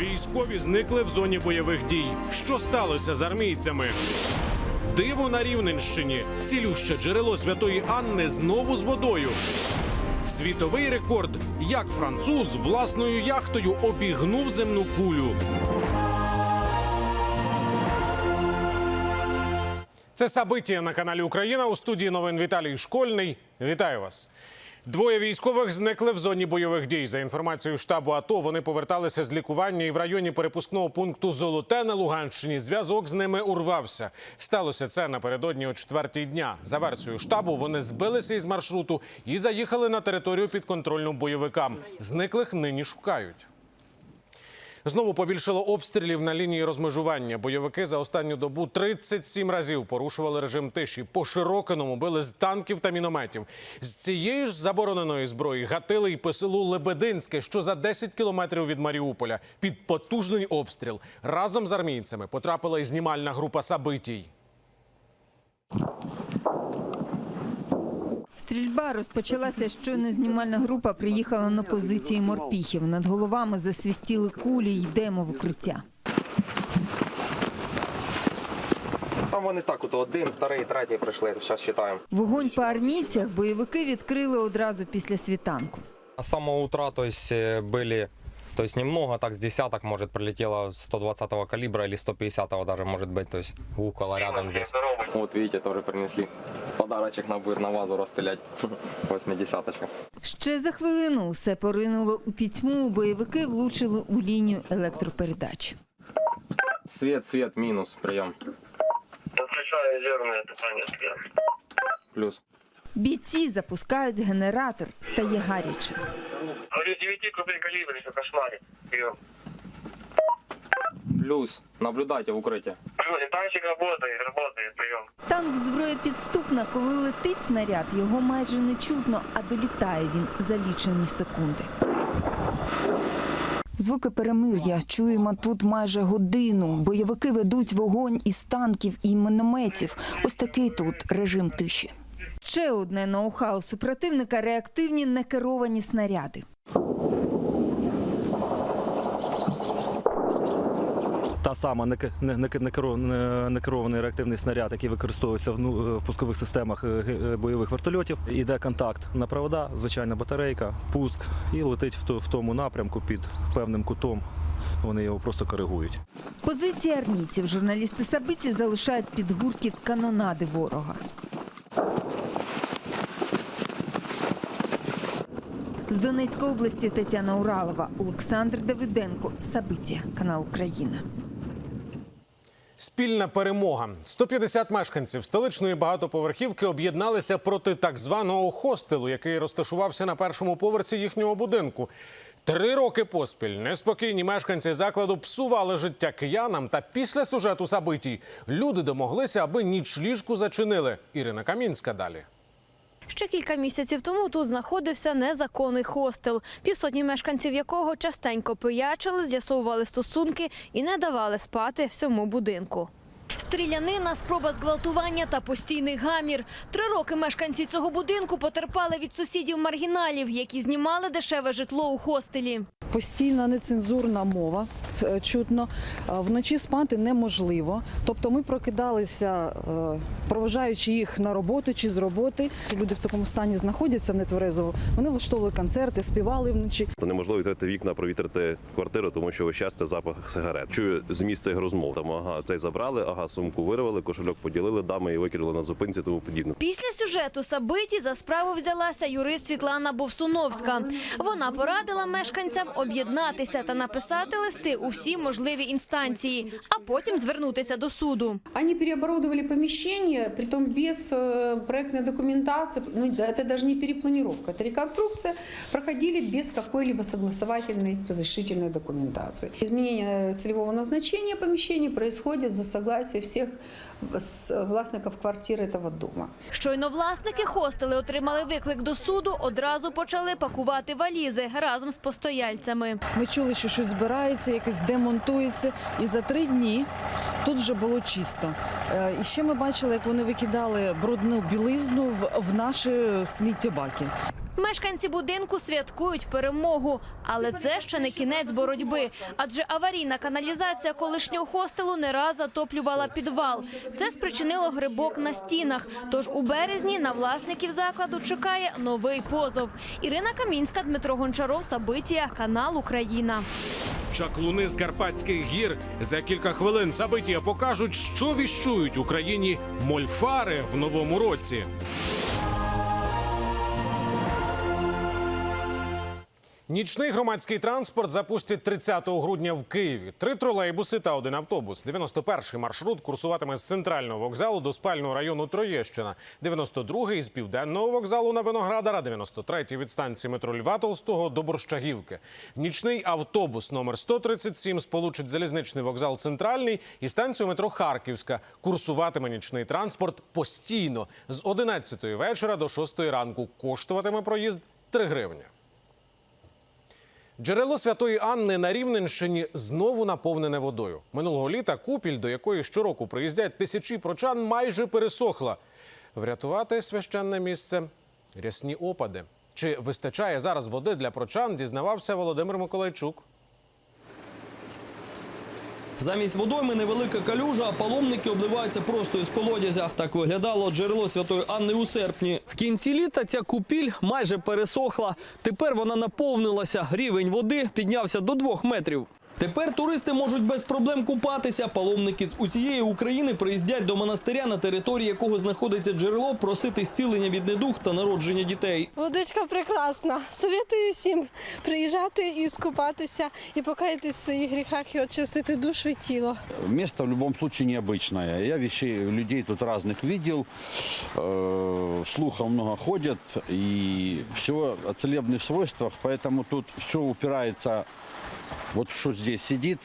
Військові зникли в зоні бойових дій. Що сталося з армійцями? Диво на Рівненщині. Цілюще джерело святої Анни знову з водою. Світовий рекорд. Як француз власною яхтою обігнув земну кулю. Це Сабиття на каналі Україна у студії новин Віталій Школьний. Вітаю вас. Двоє військових зникли в зоні бойових дій. За інформацією штабу АТО, вони поверталися з лікування і в районі перепускного пункту Золоте на Луганщині зв'язок з ними урвався. Сталося це напередодні о четвертій дня. За версією штабу, вони збилися із маршруту і заїхали на територію підконтрольну бойовикам. Зниклих нині шукають. Знову побільшало обстрілів на лінії розмежування. Бойовики за останню добу 37 разів порушували режим тиші. По широкиному били з танків та мінометів. З цієї ж забороненої зброї гатили й по селу Лебединське, що за 10 кілометрів від Маріуполя. Під потужний обстріл разом з армійцями потрапила й знімальна група Сабитій. Стрільба розпочалася, щойно знімальна група приїхала на позиції морпіхів. Над головами засвістіли кулі, йдемо в укриття. Там вони так, от один, вторий, третій прийшли, зараз читаємо. Вогонь по армійцях бойовики відкрили одразу після світанку. А с самого утра, то есть, были, то есть немного, так с десяток, может, прилетело 120-го калибра или 150-го даже, может быть, то есть около рядом здесь. Вот видите, тоже принесли подарочек на быр, на вазу распилять, 80-очка. Ще за хвилину усе поринуло у пітьму. Бойовики влучили у лінію електропередач. Свет, свет, минус, прием, Включаю резервное питание свет. плюс. Бійці запускають генератор, стає гаряче. Говорю, 9 крупный калибр, еще кошмарит. Прием. Плюс, наблюдайте в укрытии. Танчик работает, работает, прием. Танк зброя підступна, коли летить снаряд, його майже не чутно, а долітає він за лічені секунди. Звуки перемир'я чуємо тут майже годину. Бойовики ведуть вогонь із танків і мінометів. Ось такий тут режим тиші. Ще одне ноу-хау супротивника реактивні некеровані снаряди. Та сама не- не- некерований реактивний снаряд, який використовується в ну, в пускових системах е, е, бойових вертольотів. Іде контакт на провода, звичайна батарейка, пуск і летить в то- в тому напрямку під певним кутом. Вони його просто коригують. Позиції армійців журналісти Сабиті залишають під гуркіт канонади ворога. З Донецької області Тетяна Уралова, Олександр Давиденко, Сабиття, канал Україна. Спільна перемога. 150 мешканців столичної багатоповерхівки об'єдналися проти так званого хостелу, який розташувався на першому поверсі їхнього будинку. Три роки поспіль неспокійні мешканці закладу псували життя киянам. Та після сюжету забитій люди домоглися, аби ніч ліжку зачинили. Ірина Камінська далі. Ще кілька місяців тому тут знаходився незаконний хостел, півсотні мешканців якого частенько пиячили, з'ясовували стосунки і не давали спати всьому будинку. Стрілянина, спроба зґвалтування та постійний гамір. Три роки мешканці цього будинку потерпали від сусідів маргіналів, які знімали дешеве житло у хостелі. Постійна нецензурна мова чутно. Вночі спати неможливо. Тобто ми прокидалися, е, проважаючи їх на роботу чи з роботи. Люди в такому стані знаходяться в нетверезово. Вони влаштовували концерти, співали вночі. Неможливо відкрити вікна, провітрити квартиру, тому що весь це запах сигарет. Чую зміст цих розмов. Там ага, цей забрали, ага, сумку вирвали, кошельок поділили, дами і викинули на зупинці, тому подібне. Після сюжету Сабиті за справу взялася юрист Світлана Бовсуновська. Вона порадила мешканцям об'єднатися та написати листи у всі можливі інстанції, а потім звернутися до суду. Они переоборудовали помещение, притом без э, проектной документации. Ну, да, это даже не перепланировка, это реконструкция. Проходили без какой-либо согласовательной разрешительной документации. Изменение целевого назначения помещений происходит за согласия всех с- властников квартир этого дома. Щойно власники хостели отримали виклик до суду, одразу почали пакувати валізи разом з постояльцями. Ми чули, що щось збирається, якось демонтується. І за три дні тут вже було чисто. Е, І ще ми бачили, як вони викидали брудну білизну в, в наші сміттєбаки. Мешканці будинку святкують перемогу, але це ще не кінець боротьби. Адже аварійна каналізація колишнього хостелу не раз затоплювала підвал. Це спричинило грибок на стінах. Тож у березні на власників закладу чекає новий позов. Ірина Камінська, Дмитро Гончаров, Сабитія, канал Україна. Чаклуни з Карпатських гір за кілька хвилин Сабитія покажуть, що віщують Україні мольфари в новому році. Нічний громадський транспорт запустять 30 грудня в Києві. Три тролейбуси та один автобус. 91-й маршрут курсуватиме з центрального вокзалу до спального району Троєщина. 92-й – з південного вокзалу на Виноградара. 93-й – від станції метро Льва Толстого до Борщагівки. Нічний автобус номер 137 сполучить залізничний вокзал Центральний і станцію метро Харківська. Курсуватиме нічний транспорт постійно з 11-ї вечора до 6-ї ранку. Коштуватиме проїзд 3 гривні. Джерело Святої Анни на Рівненщині знову наповнене водою. Минулого літа купіль, до якої щороку приїздять тисячі прочан, майже пересохла. Врятувати священне місце рясні опади. Чи вистачає зараз води для прочан, дізнавався Володимир Миколайчук. Замість водойми невелика калюжа, а паломники обливаються просто із колодязя. Так виглядало джерело святої Анни у серпні. В кінці літа ця купіль майже пересохла. Тепер вона наповнилася. Рівень води піднявся до двох метрів. Тепер туристи можуть без проблем купатися. Паломники з усієї України приїздять до монастиря, на території якого знаходиться джерело, просити зцілення від недуг та народження дітей. Водичка прекрасна. Советую всім приїжджати і скупатися, і покаятись в своїх гріхах, і очистити душу і тіло. Место в любом случае необычное. Я вещей, людей тут разных видел, э, слухов много ходят, и все о целебных свойствах, поэтому тут все упирается, вот что здесь сидит,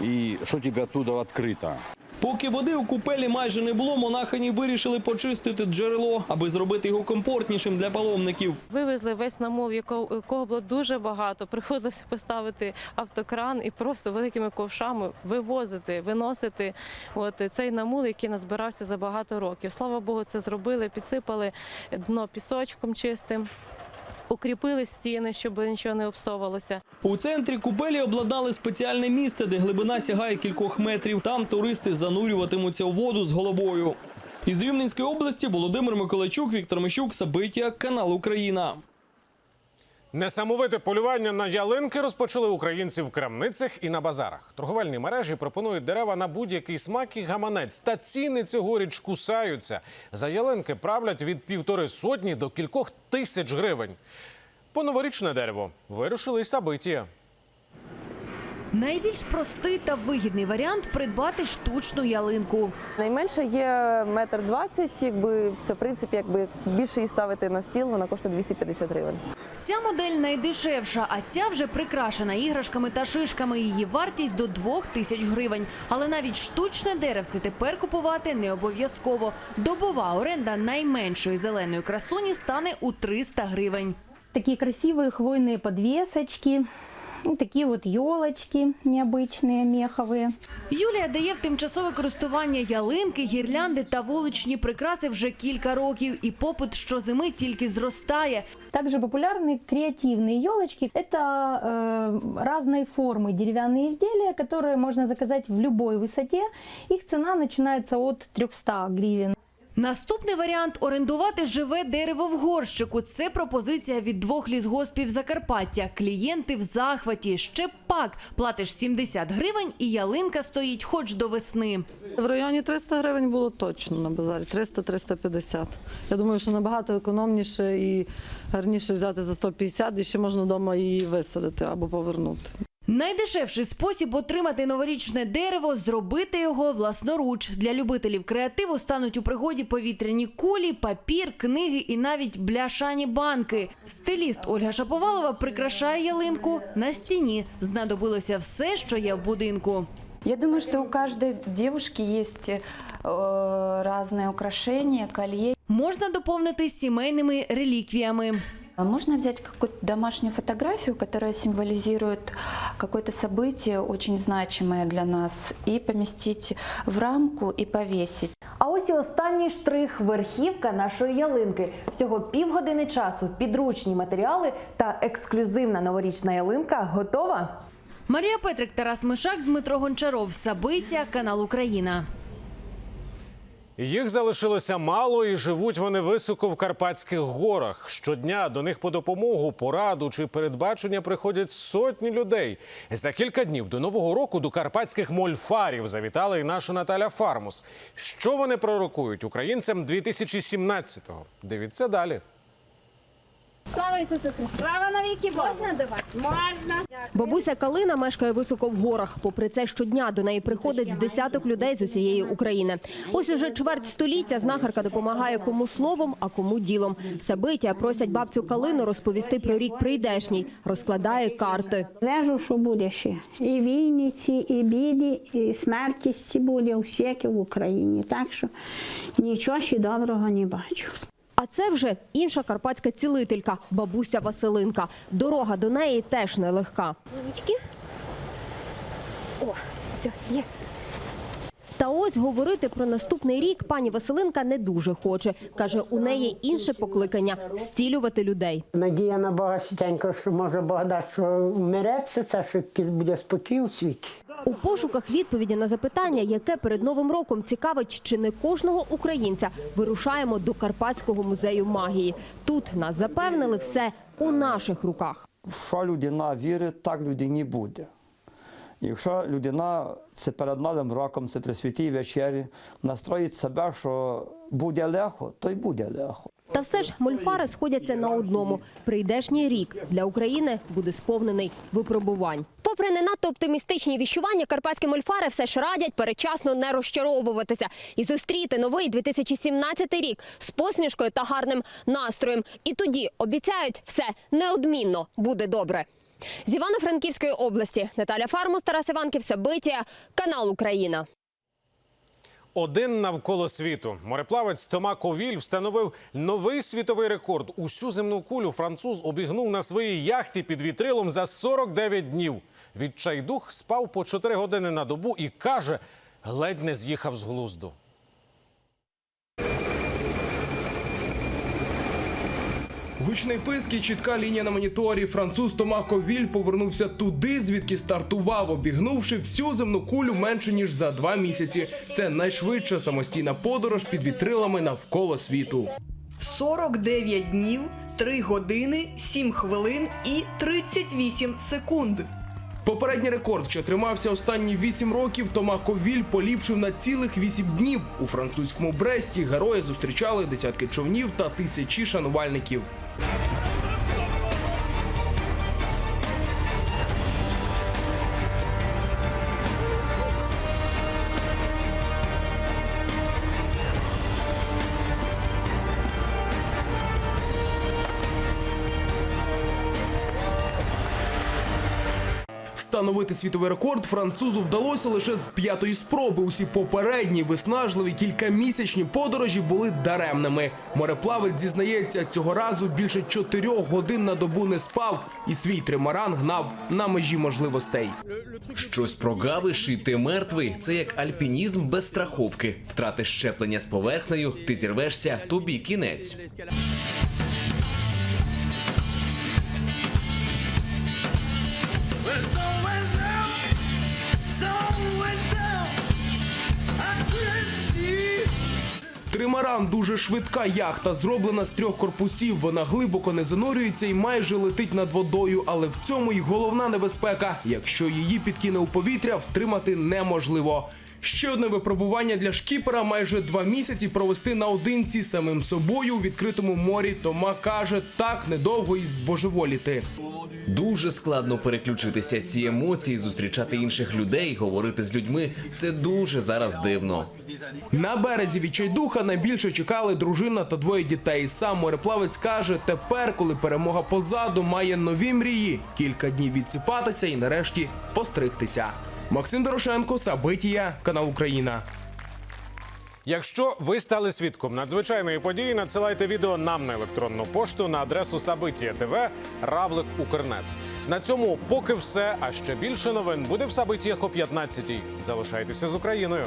и что тебе оттуда открыто. Поки води у купелі майже не було, монахині вирішили почистити джерело, аби зробити його комфортнішим для паломників. Вивезли весь намол, якого, якого було дуже багато. Приходилося поставити автокран і просто великими ковшами вивозити, виносити от цей намул, який назбирався за багато років. Слава Богу, це зробили, підсипали дно пісочком чистим. Укріпили стіни, щоб нічого не обсовувалося. У центрі купелі обладнали спеціальне місце, де глибина сягає кількох метрів. Там туристи занурюватимуться у воду з головою. Із Рівненської області Володимир Миколайчук, Віктор Мищук, Сабиття, канал Україна. Несамовите полювання на ялинки розпочали українці в крамницях і на базарах. Торговельні мережі пропонують дерева на будь-який смак і гаманець. Та ціни цьогоріч кусаються. За ялинки правлять від півтори сотні до кількох тисяч гривень. По новорічне дерево вирушили й Сабитія. Найбільш простий та вигідний варіант придбати штучну ялинку. Найменше є метр двадцять, якби це в принципі, якби більше її ставити на стіл, вона коштує 250 гривень. Ця модель найдешевша, а ця вже прикрашена іграшками та шишками. Її вартість до двох тисяч гривень. Але навіть штучне деревце тепер купувати не обов'язково. Добова оренда найменшої зеленої красуні стане у 300 гривень. Такі красиві хвойні подвісочки, такі от елочки необычные, мехові. Юлія дає в тимчасове користування ялинки, гірлянди та вуличні прикраси вже кілька років. І попит щозими тільки зростає. Также популярны креативные елочки. Это э, разной формы деревянные изделия, которые можно заказать в любой высоте. Их цена начинается от 300 гривен. Наступний варіант орендувати живе дерево в горщику. Це пропозиція від двох лісгоспів Закарпаття. Клієнти в захваті. Ще пак платиш 70 гривень, і ялинка стоїть хоч до весни. В районі 300 гривень було точно на базарі, 300-350. Я думаю, що набагато економніше і гарніше взяти за 150, і ще можна вдома її висадити або повернути. Найдешевший спосіб отримати новорічне дерево зробити його власноруч. Для любителів креативу стануть у пригоді повітряні кулі, папір, книги і навіть бляшані банки. Стиліст Ольга Шаповалова прикрашає ялинку на стіні. Знадобилося все, що є в будинку. Я думаю, что у каждой девушки есть э, разные украшения, колье. Можна доповнити сімейними реліквіями. Можно взять какую-то домашнюю фотографию, которая символизирует какое-то событие очень значимое для нас, и поместить в рамку и повесить. А ось і останній штрих верхівка нашої ялинки. Всього півгодини часу, підручні матеріали та ексклюзивна новорічна ялинка готова. Марія Петрик, Тарас Мишак, Дмитро Гончаров. Сабиття, канал Україна. Їх залишилося мало, і живуть вони високо в Карпатських горах. Щодня до них по допомогу, пораду чи передбачення приходять сотні людей. За кілька днів до нового року до карпатських мольфарів завітала і наша Наталя Фармус. Що вони пророкують українцям 2017-го? Дивіться далі. Слава Ісусу Христу! Слава навіки Можна давати? Можна. Бабуся Калина мешкає високо в горах. Попри це, щодня до неї приходить з десяток людей з усієї України. Ось уже чверть століття знахарка допомагає кому словом, а кому ділом. Сабиття просять бабцю Калину розповісти про рік прийдешній. Розкладає карти. Вежу, що буде ще. І війниці, і біді, і смертісті буде всяке в Україні. Так що нічого ще доброго не бачу. А це вже інша карпатська цілителька, бабуся Василинка. Дорога до неї теж нелегка. О, все, є. Та ось говорити про наступний рік пані Василинка не дуже хоче. Каже, у неї інше покликання зцілювати людей. Надія на Бога святенько, що може Бог дасть, що вмиреться, це що якийсь буде спокій у світі. У пошуках відповіді на запитання, яке перед новим роком цікавить чи не кожного українця, вирушаємо до Карпатського музею магії. Тут нас запевнили все у наших руках. що людина вірить, так людині буде. Якщо людина це перед Новим роком, це при святій вечері, настроїть себе, що буде легко, то й буде легко. Та все ж мольфари сходяться на одному: прийдешній рік для України буде сповнений випробувань. Попри не надто оптимістичні віщування, карпатські мольфари все ж радять передчасно не розчаровуватися і зустріти новий 2017 рік з посмішкою та гарним настроєм. І тоді обіцяють все неодмінно буде добре. З Івано-Франківської області Наталя Фармус, Тарас Іванків, Сабитія, канал Україна. Один навколо світу. Мореплавець Тома Ковіль встановив новий світовий рекорд. Усю земну кулю француз обігнув на своїй яхті під вітрилом за 49 днів. Відчайдух спав по 4 години на добу і каже, ледь не з'їхав з глузду. Гучний писк і чітка лінія на моніторі. Француз Тома Ковіль повернувся туди, звідки стартував, обігнувши всю земну кулю менше ніж за два місяці. Це найшвидша самостійна подорож під вітрилами навколо світу. 49 днів, 3 години, 7 хвилин і 38 секунд. Попередній рекорд, що тримався останні 8 років, Тома Ковіль поліпшив на цілих 8 днів. У французькому Бресті герої зустрічали десятки човнів та тисячі шанувальників. Встановити світовий рекорд французу вдалося лише з п'ятої спроби. Усі попередні виснажливі кількамісячні подорожі були даремними. Мореплавець зізнається, цього разу більше чотирьох годин на добу не спав і свій тримаран гнав на межі можливостей. Щось прогавиш і ти мертвий. Це як альпінізм без страховки. Втрати щеплення з поверхнею, ти зірвешся, тобі кінець. Тримаран дуже швидка яхта, зроблена з трьох корпусів. Вона глибоко не занурюється і майже летить над водою. Але в цьому й головна небезпека. Якщо її підкине у повітря, втримати неможливо. Ще одне випробування для шкіпера майже два місяці провести наодинці з самим собою у відкритому морі. Тома каже, так недовго і збожеволіти. Дуже складно переключитися. Ці емоції, зустрічати інших людей, говорити з людьми. Це дуже зараз дивно. На березі відчайдуха найбільше чекали дружина та двоє дітей. Сам мореплавець каже, тепер, коли перемога позаду, має нові мрії. Кілька днів відсипатися і нарешті постригтися. Максим Дорошенко, Сабитія, канал Україна. Якщо ви стали свідком надзвичайної події, надсилайте відео нам на електронну пошту на адресу Сабитія ТВ Равлик Укрнет. На цьому поки все. А ще більше новин буде в Сабитіях о 15-й. Залишайтеся з Україною.